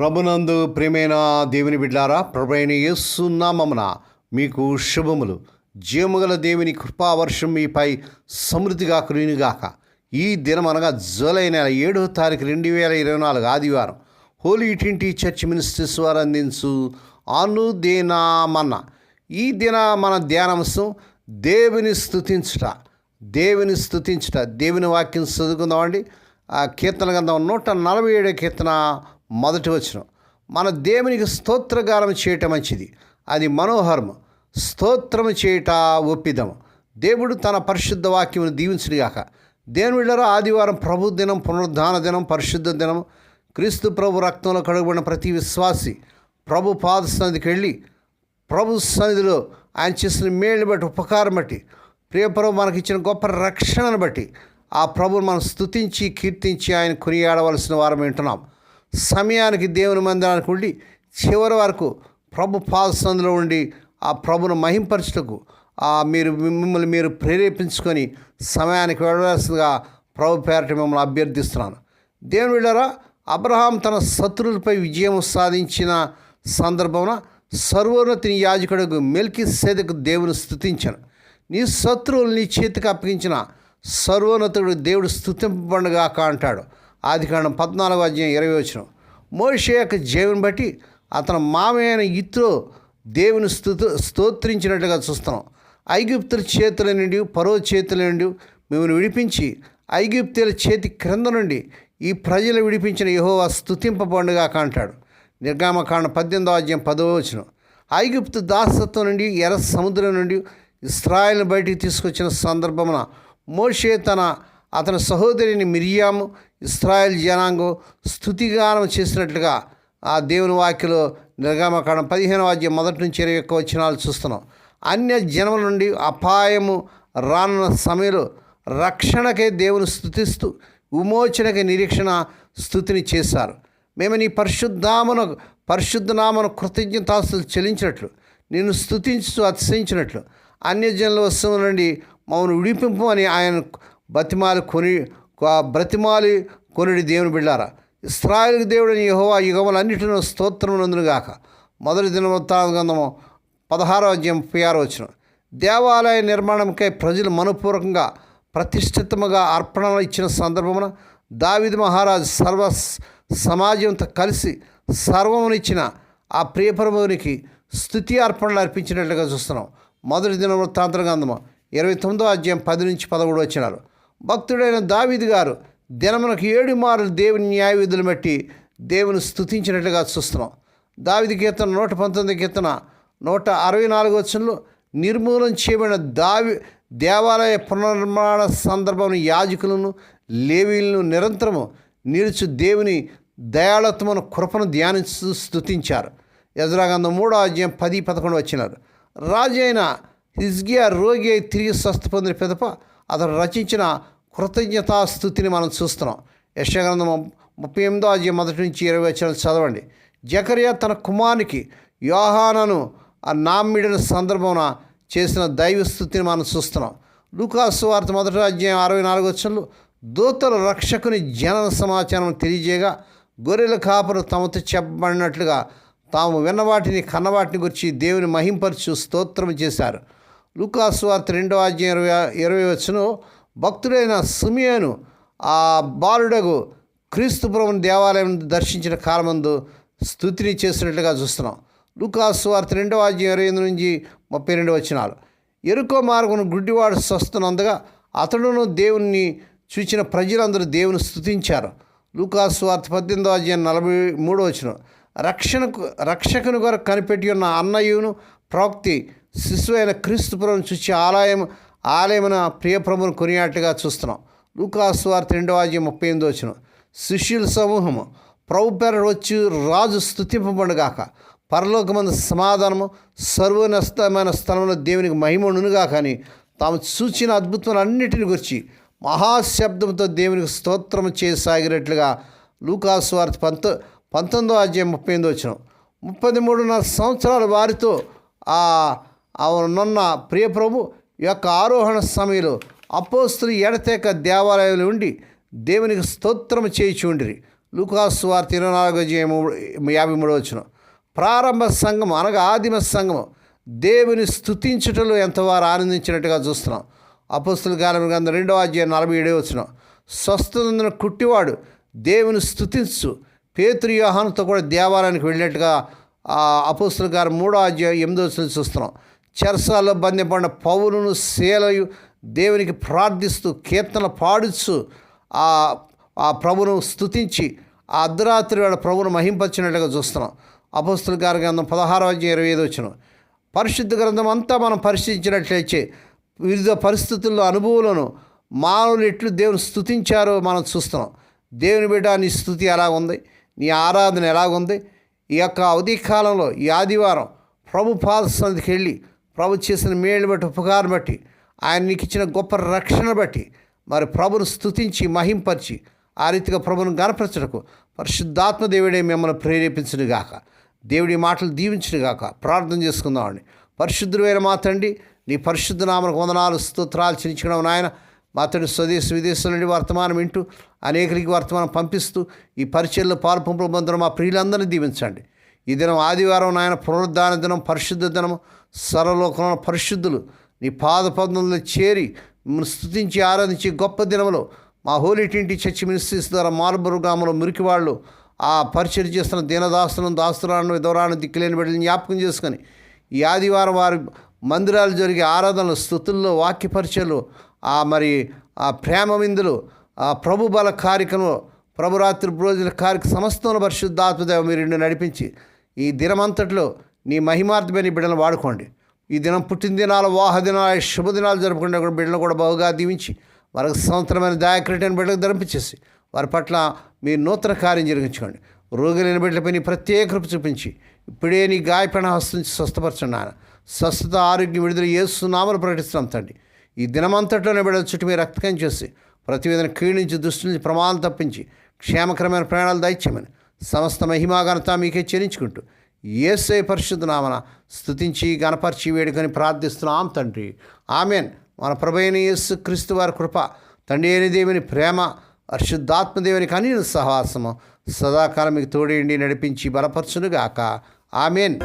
ప్రభునందు ప్రేమైన దేవుని బిడ్డారా ప్రభైన యేసు మీకు శుభములు. జీవముగల దేవుని కృపావర్షం మీపై సమృద్ధిగా కురినిగాక ఈ దినం అనగా జూలై నెల ఏడవ తారీఖు రెండు వేల ఇరవై నాలుగు ఆదివారం హోలీ ట్వంటీ చర్చ్ మినిస్ట్రీస్ వారు అందించు అనుదేనామన్న. ఈ దిన మన ధ్యానాంశం దేవుని స్థుతించుట దేవుని స్థుతించుట దేవుని వాక్యం చదువుకుందామండి. ఆ కీర్తన గంధం నూట నలభై ఏడో కీర్తన మొదటి వచనం. మన దేవునికి స్తోత్రగానం చేయటం మంచిది. అది మనోహరం. స్తోత్రం చేయట ఒప్పిదం. దేవుడు తన పరిశుద్ధ వాక్యమును దీవించుగాక దేవుడిలో ఆదివారం ప్రభు దినం పునరుద్ధాన దినం పరిశుద్ధ దినం. క్రీస్తు ప్రభు రక్తంలో కడుగుబడిన ప్రతి విశ్వాసి ప్రభు పాద సన్నిధికి వెళ్ళి ప్రభు సన్నిధిలో ఆయన చేసిన మేలుని బట్టి ఉపకారం బట్టి ప్రియప్రభు మనకి ఇచ్చిన గొప్ప రక్షణను బట్టి ఆ ప్రభుని మనం స్తుతించి కీర్తించి ఆయన కొనియాడవలసిన వారం వింటున్నాం సమయానికి దేవుని మందిరానికి ఉండి చివరి వరకు ప్రభు పాదసందులో ఉండి ఆ ప్రభును మహింపరచుటకు ఆ మీరు మిమ్మల్ని మీరు ప్రేరేపించుకొని సమయానికి వెళ్ళవలసిందిగా ప్రభు పేరట మిమ్మల్ని అభ్యర్థిస్తున్నాను. దేవుని వెళ్ళారా అబ్రహాం తన శత్రువులపై విజయం సాధించిన సందర్భమున సర్వోన్నతిని యాజకుడు మెల్కి సేదకు దేవుని స్థుతించను నీ శత్రువులు నీ చేతికి అప్పగించిన సర్వోన్నతుడు దేవుడు స్థుతింపబడుగాక అంటాడు. ఆదికాండం పద్నాలుగు అధ్యాయం ఇరవై వచ్చిన మోషే యొక్క జీవిని బట్టి అతను మామయ్యైన ఇత్రో దేవుని స్థుతు స్తోత్రించినట్లుగా చూస్తున్నాం. ఐగుప్తుల చేతుల నుండి పరో చేతుల నుండి మిమ్మల్ని విడిపించి ఐగుప్తుల చేతి క్రింద నుండి ఈ ప్రజలు విడిపించిన యహోవా స్థుతింపబడుగాక అంటాడు. నిర్గామకాండ పద్దెనిమిదో అధ్యాయం పదో వచనం. ఐగుప్తు దాసత్వం నుండి ఎర్ర సముద్రం నుండి ఇస్రాయల్ని బయటికి తీసుకొచ్చిన సందర్భమున మోషే తన అతని సహోదరిని మిరియాము ఇస్రాయల్ జనాంగం స్థుతిగానం చేసినట్లుగా ఆ దేవుని వాక్యలో నిర్గమకాండం పదిహేను వాద్యం మొదటి నుంచి ఇరవై ఒక్క వచ్చినాలు చూస్తున్నాం. అన్య జనముల నుండి అపాయము రానున్న సమయంలో రక్షణకే దేవుని స్థుతిస్తూ విమోచనకై నిరీక్షణ స్థుతిని చేశారు. మేము నీ పరిశుద్ధామను పరిశుద్ధనామను కృతజ్ఞతాస్తులు చెల్లించినట్లు నేను స్థుతించు అతిశయించినట్లు అన్యజనుల వస్తువుల నుండి మమ్మల్ని విడిపింపు అని ఆయన బతిమాలి కొని బ్రతిమాలి కొనుడి దేవుని బిళ్ళారా ఇస్రాయల్ దేవుడిని యహోవా యుగములన్నిటిలో స్తోత్రమునందును గాక మొదటి దినవృత్తాంత గంధము పదహారో అధ్యాయం ముప్పై ఆరో వచ్చిన దేవాలయ నిర్మాణంకై ప్రజలు మనపూర్వకంగా ప్రతిష్ఠితముగా అర్పణలు ఇచ్చిన సందర్భమున దావిద్ మహారాజ్ సర్వ సమాజంతో కలిసి సర్వమునిచ్చిన ఆ ప్రియప్రభునికి స్థుతి అర్పణలు అర్పించినట్లుగా చూస్తున్నాం. మొదటి దిన వృత్తాంతర గంధము ఇరవై తొమ్మిదో అధ్యాయం పది నుంచి పదమూడు వచ్చినారు భక్తుడైన దావిద్ గారు దినమునకు ఏడు మారులు దేవుని న్యాయ విధులు బట్టి దేవుని స్థుతించినట్లుగా చూస్తున్నాం. దావిది కీర్తన నూట పంతొమ్మిది కీర్తన నూట అరవై నాలుగు వచ్చంలో నిర్మూలన చేయబడిన దావి దేవాలయ పునర్నిర్మాణ సందర్భం యాజకులను లేవీలను నిరంతరము నిలుచు దేవుని దయాళత్వమును కృపను ధ్యానిస్తూ స్థుతించారు యజ్రాగంధం మూడో అధ్యాయం పది పదకొండు వచ్చినారు రాజు అయిన హిజ్గియా రోగి అయి తిరిగి స్వస్థ పొందిన పిదప అతను రచించిన కృతజ్ఞతాస్థుతిని మనం చూస్తున్నాం. యశగ్రంథం ముప్పై ఎనిమిదో అధ్యాయం మొదటి నుంచి ఇరవై వచ్చిన చదవండి. జకరియా తన కుమారునికి యోహానను ఆ నామ్మిడిన సందర్భమున చేసిన దైవ స్థుతిని మనం చూస్తున్నాం. లూకాసు వార్త మొదటి అధ్యాయం అరవై నాలుగు వచ్చంలో దూతల రక్షకుని జనన సమాచారం తెలియజేయగా గొర్రెల కాపరు తమతో చెప్పబడినట్లుగా తాము విన్నవాటిని కన్నవాటిని గురించి దేవుని మహింపరచు స్తోత్రం చేశారు. లూకాసు వార్త రెండో అధ్యాయం ఇరవై ఇరవై వచ్చును భక్తుడైన సుమియను ఆ బాలుడకు క్రీస్తుపురం దేవాలయం దర్శించిన కాలమందు స్థుతిని చేసినట్లుగా చూస్తున్నాం. లూకాసు వార్త రెండవ అధ్యాయం ఇరవై ఎనిమిది నుంచి ముప్పై రెండు వచ్చినాలు ఎరుకో మార్గం గుడ్డివాడు స్వస్థనందగా అతడును దేవుణ్ణి చూచిన ప్రజలందరూ దేవుని స్థుతించారు లూకాసు వార్త పద్దెనిమిదో అధ్యాయం నలభై మూడో వచ్చిన రక్షణకు రక్షకుని కొరకు కనిపెట్టి ఉన్న అన్నయ్యను ప్రవక్తి శిశువు అయిన క్రీస్తుపురం చూచి ఆలయం ఆలయమున ప్రియప్రభుని కొనియాట్టుగా చూస్తున్నాం. లూకాసు వార్త రెండవ అధ్యాయం ముప్పై ఎనిమిది వచ్చిన శిష్యుల సమూహము ప్రభు పేర వచ్చి రాజు స్థుతింపబడుగాక పరలోకమందు సమాధానము సర్వనస్తమైన స్థలంలో దేవునికి మహిమనుగా కానీ తాము చూచిన అద్భుతములన్నిటిని గురించి మహాశబ్దంతో దేవునికి స్తోత్రం చేయసాగినట్లుగా లూకాసు వార్త పంత పంతొమ్మిదో అధ్యాయం ముప్పై ఎనిమిది వచ్చిన ముప్పై మూడున్నర సంవత్సరాల వారితో ఆ నున్న ప్రియప్రభు యొక్క ఆరోహణ సమయంలో అపోస్తులు ఎడతేక దేవాలయంలో ఉండి దేవునికి స్తోత్రం చేయిచుండిరి లూకాసు వార్త ఇరవై నాలుగో యాభై మూడో వచ్చిన ప్రారంభ సంఘం అనగా ఆదిమ సంఘం దేవుని స్థుతించుటలో ఎంతవారు ఆనందించినట్టుగా చూస్తున్నాం. అపస్తుల కాలం గ్రంథం రెండవ అధ్యాయం నలభై ఏడే వచ్చిన స్వస్థనందున కుట్టివాడు దేవుని స్థుతించు పేతురు యోహానుతో కూడా దేవాలయానికి వెళ్ళినట్టుగా అపస్తుల గారు మూడో అధ్యాయం ఎనిమిదో వచ్చిన చూస్తున్నాం. చెరసాల్లో బంధిపడిన పౌరును శీలయు దేవునికి ప్రార్థిస్తూ కీర్తన పాడుచు ఆ ఆ ప్రభును స్థుతించి ఆ అర్ధరాత్రి వేళ ప్రభును మహింపచ్చినట్టుగా చూస్తున్నాం. అపస్తుల గారి గ్రంథం పదహారో అధ్యాయం ఇరవై ఐదు వచ్చిన పరిశుద్ధ గ్రంథం అంతా మనం పరిశీలించినట్లయితే వివిధ పరిస్థితుల్లో అనుభవాలను మానవులు ఎట్లు దేవుని స్థుతించారో మనం చూస్తున్నాం. దేవుని బిడ్డ నీ స్థుతి ఎలా ఉంది నీ ఆరాధన ఎలాగుంది? ఈ యొక్క అవధి కాలంలో ఈ ఆదివారం ప్రభు పాద సన్నిధికి వెళ్ళి ప్రభు చేసిన మేలు బట్టి ఉపకారం బట్టి ఆయన నీకు ఇచ్చిన గొప్ప రక్షణ బట్టి మరి ప్రభును స్తుతించి మహింపరిచి ఆ రీతిగా ప్రభును గనపరచడకు పరిశుద్ధాత్మ దేవుడే మిమ్మల్ని ప్రేరేపించును గాక దేవుడి మాటలు దీవించును గాక ప్రార్థన చేసుకుందామండి. పరిశుద్ధుడైన మా తండ్రి నీ పరిశుద్ధ నామకు వందనాలు స్తోత్రాలు చెల్లించడం నాయన. మా తండ్రి స్వదేశ విదేశం నుండి వర్తమానం వింటూ అనేకరికి వర్తమానం పంపిస్తూ ఈ పరిచయలో పాల్పంపులు మా ప్రియులందరినీ దీవించండి. ఈ దినం ఆదివారం నాయన పునరుద్ధాన దినం పరిశుద్ధ దినం సర్వలోకంలో పరిశుద్ధులు నీ పాద పద్మంలో చేరి మిమ్మల్ని ఆరాధించి గొప్ప దినంలో మా హోలీటింటి చర్చి మినిస్ట్రీస్ ద్వారా మార్బరు గ్రామంలో మురికి వాళ్ళు ఆ పరిచయం చేస్తున్న దీనదాసులను దాస్తులను విధవరాన్ని దిక్కులేని బిడ్డలను జ్ఞాపకం చేసుకొని ఈ ఆదివారం వారి మందిరాలు జరిగే ఆరాధనలు స్థుతుల్లో వాక్యపరిచయలు ఆ మరి ఆ ప్రేమ విందులు ఆ ప్రభు బల కార్యక్రమం ప్రభురాత్రి రోజుల కార్యక్రమ సమస్తంలో పరిశుద్ధాత్మదేవ మీరు నిన్ను నడిపించి ఈ దినమంతట్లో నీ మహిమార్థమైన ఈ బిడ్డలను వాడుకోండి. ఈ దినం పుట్టినదినాలు వాహదినాలు వాహ దినాలు శుభదినాలు జరుపుకునే కూడా కూడా బాగుగా దీవించి వారికి సంవత్సరమైన దాయక్రీటైన బిడ్డలకు ధరింపించేసి వారి పట్ల మీ నూతన కార్యం జరిగించుకోండి. రోగులైన బిడ్డలపై నీ ప్రత్యేక కృప చూపించి ఇప్పుడే నీ గాయపడిన హస్తం స్వస్థపరచండి నాయన. స్వస్థత ఆరోగ్యం విడుదల ఏసునామలు ప్రకటిస్తున్నాం తండ్రి. ఈ దినమంతట్లోనే బిడ్డల చుట్టూ మీ రక్తకం చేసి ప్రతివేదన క్షీణించి దృష్టి నుంచి ప్రమాదం తప్పించి క్షేమకరమైన ప్రయాణాలు దయచేయమని సమస్త మహిమాఘనత మీకే చెల్లించుకుంటూ ఏసే పరిశుద్ధ నామన స్థుతించి గణపరిచి వేడుకొని ప్రార్థిస్తున్నాం తండ్రి. ఆమెన్. మన ప్రభైన యేసు క్రీస్తు వారి కృప తండ్రి అయిన దేవుని ప్రేమ పరిశుద్ధాత్మదేవుని కనీన సహవాసము సదాకాలం మీకు తోడేండి నడిపించి బలపరచునుగాక. ఆమెన్.